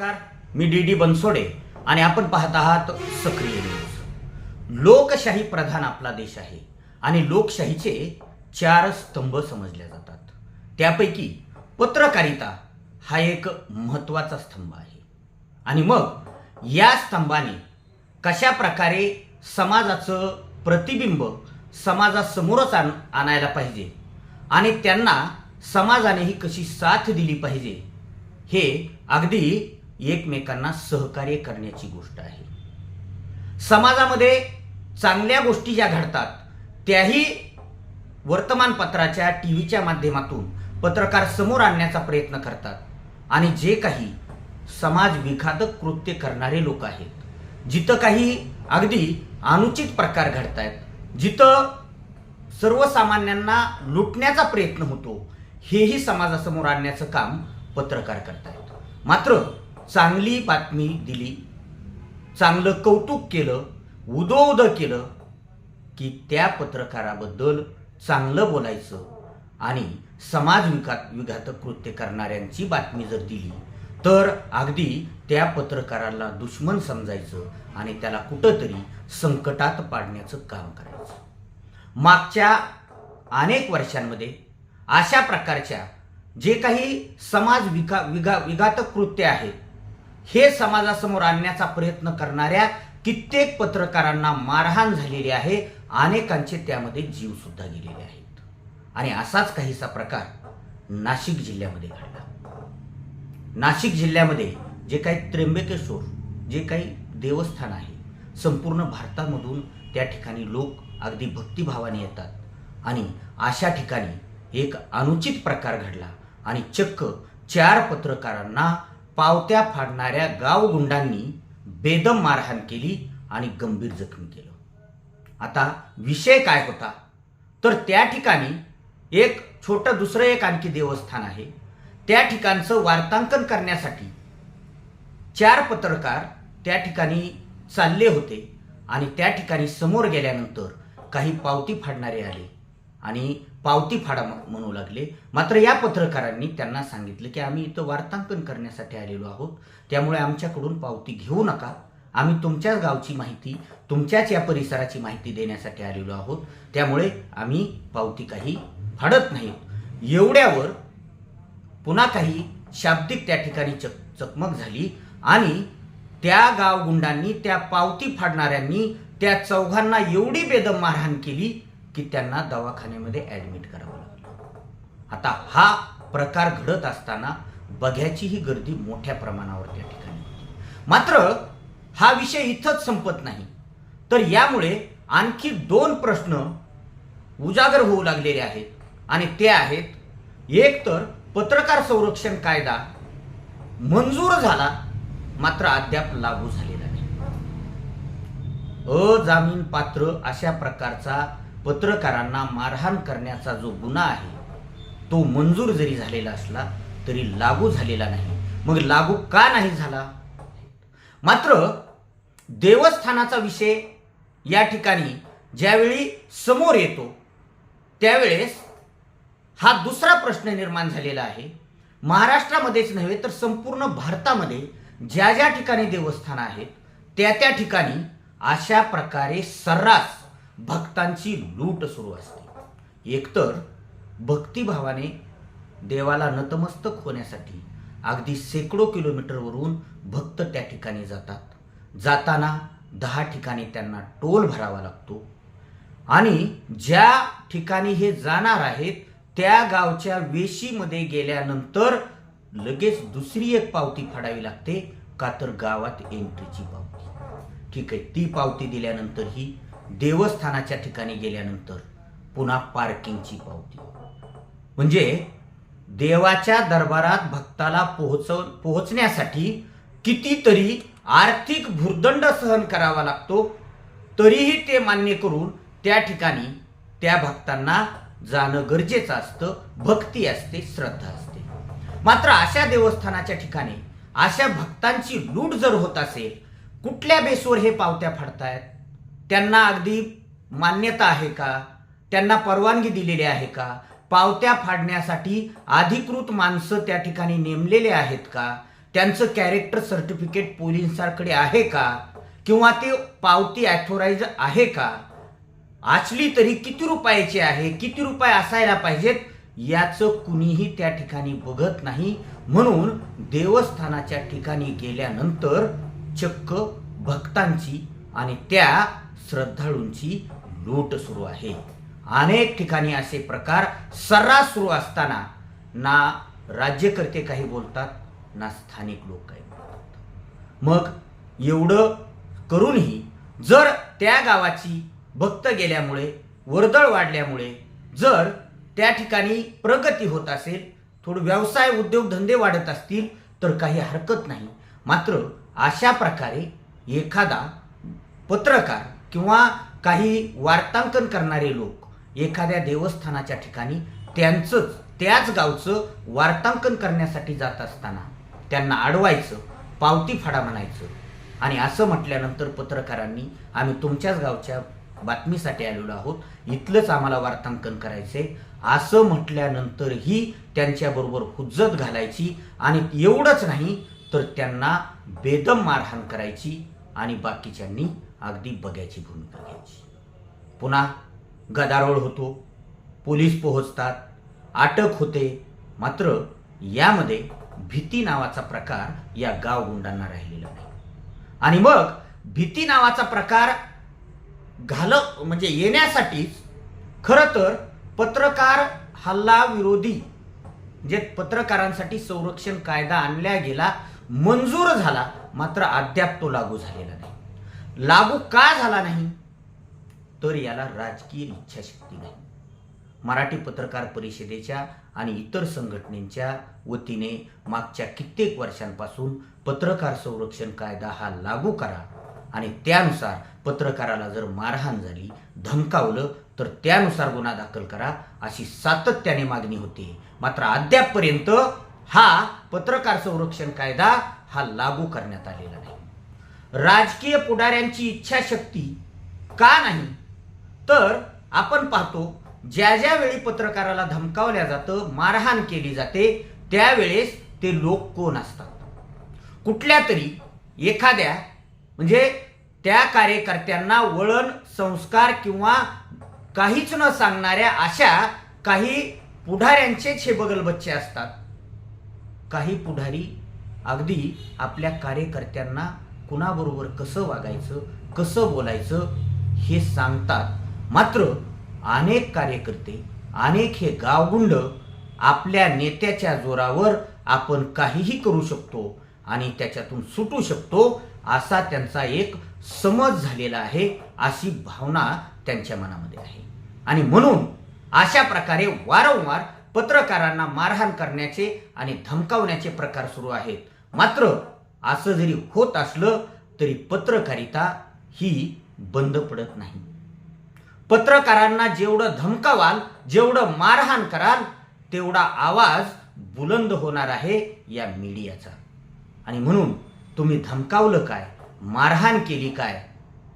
नमस्कार. मी D D Bansode आणि आपण पाहत आहात सक्रिय न्यूज लोकशाही प्रधान आपला देश आहे आणि लोकशाहीचे चार स्तंभ समजले जातात. त्यापैकी पत्रकारिता हा एक महत्त्वाचा स्तंभ आहे. आणि मग या स्तंभाने कशा प्रकारे समाजाचं प्रतिबिंब समाजासमोरच आण आणायला पाहिजे आणि त्यांना समाजानेही कशी साथ दिली पाहिजे हे अगदी एकमेकांना सहकार्य करण्याची गोष्ट आहे. समाजामध्ये चांगल्या गोष्टी ज्या घडतात त्याही वर्तमानपत्राच्या टी व्हीच्या माध्यमातून पत्रकार समोर आणण्याचा प्रयत्न करतात. आणि जे काही समाज विघातक कृत्य करणारे लोक आहेत जिथं काही अगदी अनुचित प्रकार घडत आहेत जिथं सर्वसामान्यांना लुटण्याचा प्रयत्न होतो हेही समाजासमोर आणण्याचं काम पत्रकार करतायत. मात्र चांगली बातमी दिली चांगलं कौतुक केलं उदो केलं की त्या पत्रकाराबद्दल चांगलं बोलायचं आणि समाज विघात विघातक कृत्य करणाऱ्यांची बातमी जर दिली तर अगदी त्या पत्रकाराला दुश्मन समजायचं आणि त्याला कुठंतरी संकटात पाडण्याचं काम करायचं. मागच्या अनेक वर्षांमध्ये अशा प्रकारच्या जे काही समाज विका विघा विघातक कृत्य आहेत हे समाजासमोर आणण्याचा प्रयत्न करणाऱ्या कित्येक पत्रकारांना मारहाण झालेली आहे. अनेकांचे त्यामध्ये जीव सुद्धा गेलेले आहेत. आणि असाच काहीसा प्रकार नाशिक जिल्ह्यामध्ये घडला. नाशिक जिल्ह्यामध्ये जे काही त्र्यंबकेश्वर जे काही देवस्थान आहे संपूर्ण भारतामधून त्या ठिकाणी लोक अगदी भक्तिभावाने येतात. आणि अशा ठिकाणी एक अनुचित प्रकार घडला आणि चक्क चार पत्रकारांना पावत्या फाडणाऱ्या गावगुंडांनी बेदम मारहाण केली आणि गंभीर जखमी केलं. आता विषय काय होता? तर त्या ठिकाणी एक छोटं दुसरं एक आणखी देवस्थान आहे. त्या ठिकाणचं वार्तांकन करण्यासाठी चार पत्रकार त्या ठिकाणी चालले होते आणि त्या ठिकाणी समोर गेल्यानंतर काही पावती फाडणारे आले आणि पावती फाडा म्हणू लागले. मात्र या पत्रकारांनी त्यांना सांगितलं की आम्ही इथं वार्तांकन करण्यासाठी आलेलो आहोत. त्यामुळे आमच्याकडून पावती घेऊ नका. आम्ही तुमच्याच गावची माहिती तुमच्याच या परिसराची माहिती देण्यासाठी आलेलो आहोत. त्यामुळे आम्ही पावती काही फाडत नाहीत एवढ्यावर पुन्हा काही शाब्दिक त्या ठिकाणी चक चकमक झाली आणि त्या गावगुंडांनी त्या पावती फाडणाऱ्यांनी त्या चौघांना एवढी बेदम मारहाण केली की त्यांना दवाखान्यामध्ये ऍडमिट करावं लागलं. आता हा प्रकार घडत असताना बघ्याचीही गर्दी मोठ्या प्रमाणावर त्या ठिकाणी होती. मात्र हा विषय इथंच संपत नाही. तर यामुळे आणखी दोन प्रश्न उजागर होऊ लागलेले आहेत आणि ते आहेत एक तर पत्रकार संरक्षण कायदा मंजूर झाला मात्र अद्याप लागू झालेला नाही. अजामीन पात्र अशा प्रकारचा पत्रकारांना मारहाण करण्याचा जो गुन्हा आहे तो मंजूर जरी झालेला असला तरी लागू झालेला नाही. मग लागू का नाही झाला? मात्र देवस्थानाचा विषय या ठिकाणी ज्यावेळी समोर येतो त्यावेळेस हा दुसरा प्रश्न निर्माण झालेला आहे. महाराष्ट्रामध्येच नव्हे तर संपूर्ण भारतामध्ये ज्या ज्या ठिकाणी देवस्थान आहेत त्या त्या ठिकाणी अशा प्रकारे सर्रास भक्तांची लूट सुरू असते. एकतर भक्तिभावाने देवाला नतमस्तक होण्यासाठी अगदी शेकडो किलोमीटरवरून भक्त त्या ठिकाणी जातात. जाताना दहा ठिकाणी त्यांना टोल भरावा लागतो. आणि ज्या ठिकाणी हे जाणार आहेत त्या गावच्या वेशीमध्ये गेल्यानंतर लगेच दुसरी एक पावती फाडावी लागते का तर गावात एंट्रीची पावती. ठीक आहे ती पावती दिल्यानंतर ही देवस्थानाच्या ठिकाणी गेल्यानंतर पुन्हा पार्किंगची पावती. म्हणजे देवाच्या दरबारात भक्ताला पोहोचव पोहोचण्यासाठी कितीतरी आर्थिक भुर्दंड सहन करावा लागतो तरीही ते मान्य करून त्या ठिकाणी त्या भक्तांना जाणं गरजेचं असतं भक्ती असते श्रद्धा असते. मात्र अशा देवस्थानाच्या ठिकाणी अशा भक्तांची लूट जर होत असेल कुठल्या बेसवर हे पावत्या फाडतायत? त्यांना अगदी मान्यता आहे का? त्यांना परवानगी दिलेली आहे का? पावत्या फाडण्यासाठी अधिकृत माणसं त्या ठिकाणी नेमलेले आहेत का? त्यांचं कॅरेक्टर सर्टिफिकेट पोलिसांकडे आहे का? किंवा ते पावती ॲथोराईज आहे का? असली तरी किती रुपयाची आहे? किती रुपये असायला पाहिजेत? याचं कुणीही त्या ठिकाणी बघत नाही. म्हणून देवस्थानाच्या ठिकाणी गेल्यानंतर चक्क भक्तांची आणि त्या श्रद्धाळूंची लूट सुरू आहे. अनेक ठिकाणी असे प्रकार सर्रास सुरू असताना ना राज्यकर्ते काही बोलतात ना स्थानिक लोक काही बोलतात. मग एवढं करूनही जर त्या गावाची भक्त गेल्यामुळे वर्दळ वाढल्यामुळे जर त्या ठिकाणी प्रगती होत असेल थोडं व्यवसाय उद्योगधंदे वाढत असतील तर काही हरकत नाही. मात्र अशा प्रकारे एखादा पत्रकार किंवा काही वार्तांकन करणारे लोक एखाद्या देवस्थानाच्या ठिकाणी त्यांचंच त्याच गावचं वार्तांकन करण्यासाठी जात असताना त्यांना अडवायचं पावती फाडा म्हणायचं. आणि असं म्हटल्यानंतर पत्रकारांनी आम्ही तुमच्याच गावच्या बातमीसाठी आलेलो आहोत. इथलंच आम्हाला वार्तांकन करायचे असं म्हटल्यानंतरही त्यांच्याबरोबर हुज्जत घालायची आणि एवढंच नाही तर त्यांना बेदम मारहाण करायची आणि बाकीच्यांनी अगदी बघ्याची भूमिका घ्यायची. पुन्हा गदारोळ होतो पोलीस पोहोचतात अटक होते मात्र यामध्ये भीती नावाचा प्रकार या गावगुंडांना राहिलेला नाही. आणि मग भीती नावाचा प्रकार घाल म्हणजे येण्यासाठीच खरं तर पत्रकार हल्ला विरोधी जे म्हणजे पत्रकारांसाठी संरक्षण कायदा आणला गेला मंजूर झाला मात्र अद्याप तो लागू झालेला नाही. लागू का झाला नाही? तर याला राजकीय इच्छाशक्ती नाही. मराठी पत्रकार परिषदेच्या आणि इतर संघटनेच्या वतीने मागच्या कित्येक वर्षांपासून पत्रकार संरक्षण कायदा हा लागू करा आणि त्यानुसार पत्रकाराला जर मारहाण झाली धमकावलं तर त्यानुसार गुन्हा दाखल करा अशी सातत्याने मागणी होती. मात्र अद्यापपर्यंत हा पत्रकार संरक्षण कायदा हा लागू करण्यात आलेला नाही. राजकीय पुढाऱ्यांची इच्छाशक्ती का नाही? तर आपण पाहतो ज्या ज्या वेळी पत्रकाराला धमकावल्या जातं मारहाण केली जाते त्यावेळेस ते लोक कोण असतात? कुठल्या तरी एखाद्या म्हणजे त्या कार्यकर्त्यांना वळण संस्कार किंवा काहीच न सांगणाऱ्या अशा काही पुढाऱ्यांचेच हे बगलबच्चे असतात. काही पुढारी अगदी आपल्या कार्यकर्त्यांना कुणाबरोबर कसं वागायचं कसं बोलायचं हे सांगतात. मात्र अनेक कार्यकर्ते अनेक हे गावगुंड आपल्या नेत्याच्या जोरावर आपण काहीही करू शकतो आणि त्याच्यातून सुटू शकतो असा त्यांचा एक समज झालेला आहे अशी भावना त्यांच्या मनामध्ये आहे. आणि म्हणून अशा प्रकारे वारंवार पत्रकारांना मारहाण करण्याचे आणि धमकावण्याचे प्रकार सुरू आहेत. मात्र असं जरी होत असलं तरी पत्रकारिता ही बंद पडत नाही. पत्रकारांना जेवढं धमकावाल जेवढं मारहाण कराल तेवढा आवाज बुलंद होणार आहे या मीडियाचा. आणि म्हणून तुम्ही धमकावलं काय मारहाण केली काय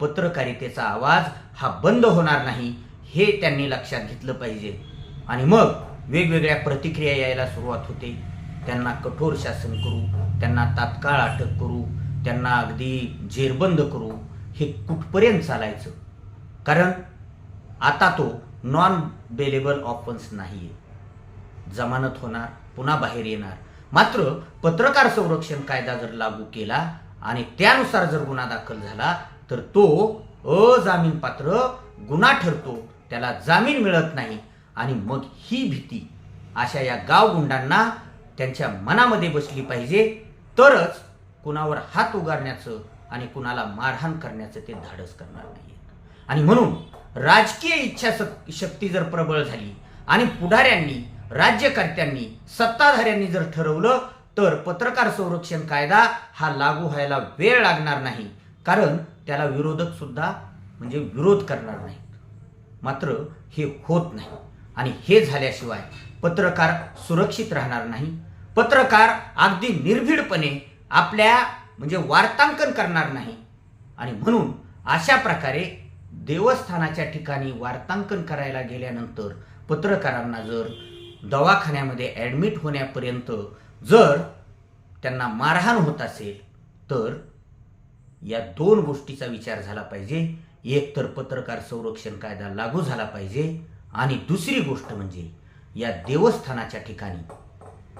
पत्रकारितेचा आवाज हा बंद होणार नाही हे त्यांनी लक्षात घेतलं पाहिजे. आणि मग वेगवेगळ्या प्रतिक्रिया यायला सुरुवात होते. त्यांना कठोर शासन करू त्यांना तात्काळ अटक करू त्यांना अगदी जेरबंद करू हे कुठपर्यंत चालायचं? कारण आता तो नॉन बेलेबल ऑफन्स नाही आहे जमानत होणार पुन्हा बाहेर येणार. मात्र पत्रकार संरक्षण कायदा जर लागू केला आणि त्यानुसार जर गुन्हा दाखल झाला तर तो अजामीन पात्र गुन्हा ठरतो त्याला जामीन मिळत नाही. आणि मग ही भीती अशा या गावगुंडांना त्यांच्या मनामध्ये बसली पाहिजे. तरच कुणावर हात उगारण्याचं आणि कुणाला मारहाण करण्याचं ते धाडस करणार नाही आणि म्हणून राजकीय इच्छा शक्ती जर प्रबळ झाली आणि पुढाऱ्यांनी राज्यकर्त्यांनी सत्ताधाऱ्यांनी जर ठरवलं तर पत्रकार संरक्षण कायदा हा लागू व्हायला वेळ लागणार नाही. कारण त्याला विरोधक सुद्धा म्हणजे विरोध करणार नाहीत. मात्र हे होत नाही. आणि हे झाल्याशिवाय पत्रकार सुरक्षित राहणार नाही. पत्रकार अगदी निर्भीडपणे आपल्या म्हणजे वार्तांकन करणार नाही. आणि म्हणून अशा प्रकारे देवस्थानाच्या ठिकाणी वार्तांकन करायला गेल्यानंतर पत्रकारांना जर दवाखान्यामध्ये ॲडमिट होण्यापर्यंत जर त्यांना मारहाण होत असेल तर या दोन गोष्टीचा विचार झाला पाहिजे. एक तर पत्रकार संरक्षण कायदा लागू झाला पाहिजे. आणि दुसरी गोष्ट म्हणजे या देवस्थानाच्या ठिकाणी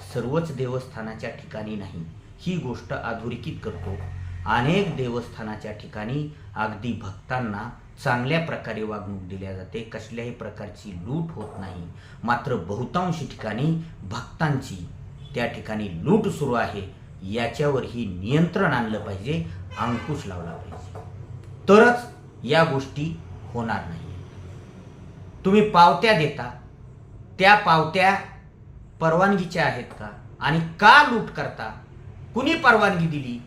सर्वच देवस्थानाच्या ठिकाणी नाही. ही गोष्ट अधोरेखित करतो. अनेक देवस्थानाच्या ठिकाणी अगदी भक्तांना चांगल्या प्रकारे वागणूक दिल्या जाते. कसल्याही प्रकारची लूट होत नाही. मात्र बहुतांश ठिकाणी भक्तांची त्या ठिकाणी लूट सुरू आहे. याच्यावरही नियंत्रण आणलं पाहिजे अंकुश लावला पाहिजे. तरच या गोष्टी होणार नाही तुम्ही पावत्या देता. त्या पावत्या परवानगीचे आहेत का? आणि का लूट करता? कुणी परवानगी दिली?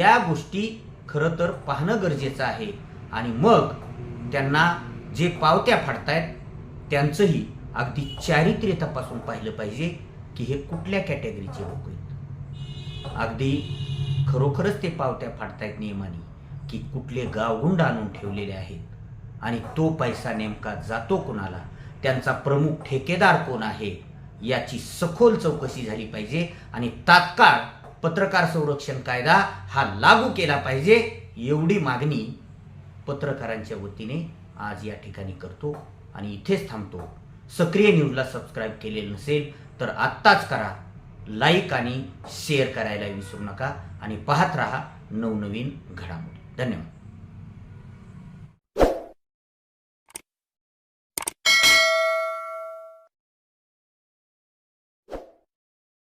या गोष्टी खरं तर पाहणं गरजेचं आहे. आणि मग त्यांना जे पावत्या फाडतायत त्यांचंही अगदी चारित्र्य तपासून पाहिलं पाहिजे की हे कुठल्या कॅटेगरीचे लोक आहेत. अगदी खरोखरच ते पावत्या फाडतायत नियमाने की कुठले गावगुंड आणून ठेवलेले आहेत. आणि तो पैसा नेमका जातो कोणाला? त्यांचा प्रमुख ठेकेदार कोण आहे? याची सखोल चौकशी झाली पाहिजे आणि तात्काळ पत्रकार संरक्षण कायदा हा लागू केला पाहिजे एवढी मागणी पत्रकारांच्या वतीने आज या ठिकाणी करतो आणि इथेच थांबतो. सक्रिय न्यूजला सबस्क्राईब केलेलं नसेल तर आत्ताच करा. लाईक आणि शेअर करायला विसरू नका आणि पाहत राहा नवनवीन घडामोडी. धन्यवाद.